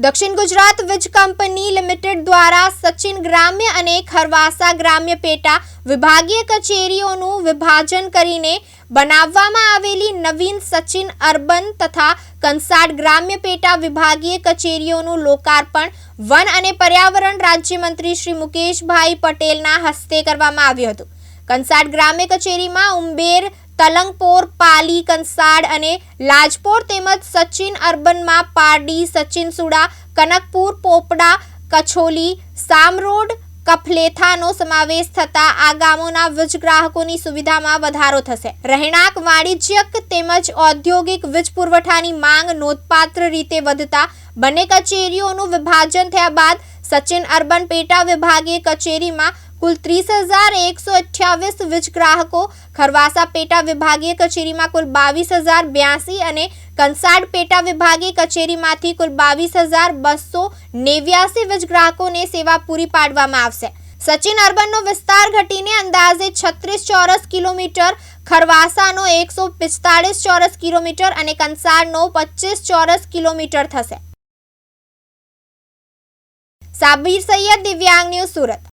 દક્ષિણ ગુજરાત વીજ company limited દ્વારા સચિન ગ્રામ્ય અને ખરવાસા ગ્રામ્ય પેટા વિભાગીય કચેરીઓનું વિભાજન કરીને બનાવવામાં આવેલી નવીન સચિન અર્બન તથા કંસાડ ગ્રામ્ય પેટા વિભાગીય કચેરીઓનું લોકાર્પણ વન અને પર્યાવરણ રાજ્યમંત્રી શ્રી મુકેશભાઈ પટેલના હસ્તે કરવામાં આવ્યું હતું. કંસાડ ગ્રામ્ય કચેરીમાં ઉંબેર તલંગપોર, પાલી, કંસાડ અને લાજપોર તેમજ સચિન અર્બનમાં પારડી, સચિનસુડા, કનકપુર, પોપડા, કછોલી, સામરોડ, કફલેથાનો સમાવેશ થતા આ ગામોના વીજ ગ્રાહકોની સુવિધામાં વધારો થશે. રહેણાંક, વાણિજ્યક તેમજ ઔદ્યોગિક વીજ પુરવઠાની માંગ નોંધપાત્ર રીતે વધતા બંને કચેરીઓનું વિભાજન થયા બાદ સચિન અર્બન પેટા વિભાગીય કચેરીમાં કુલ ત્રીસ હજાર એકસો અઠ્યાવીસ વીજ ગ્રાહકો, ખરવાસા પેટા વિભાગીય કચેરીમાં કુલ બાવીસ હજાર બ્યાસી અને કંસાડ પેટા વિભાગીય કચેરીમાંથી કુલ બાવીસ હજાર બસો નેવ્યાસી વીજ ગ્રાહકોને સેવા પૂરી પાડવામાં આવશે. સચિન અર્બનનો વિસ્તાર ઘટીને અંદાજે છત્રીસ ચોરસ કિલોમીટર, ખરવાસાનો એકસો પિસ્તાળીસ ચોરસ કિલોમીટર અને કંસારનો પચીસ ચોરસ કિલોમીટર થશે. સાબિર સૈયદ દિવ્યાંગ ન્યૂઝ સુરત.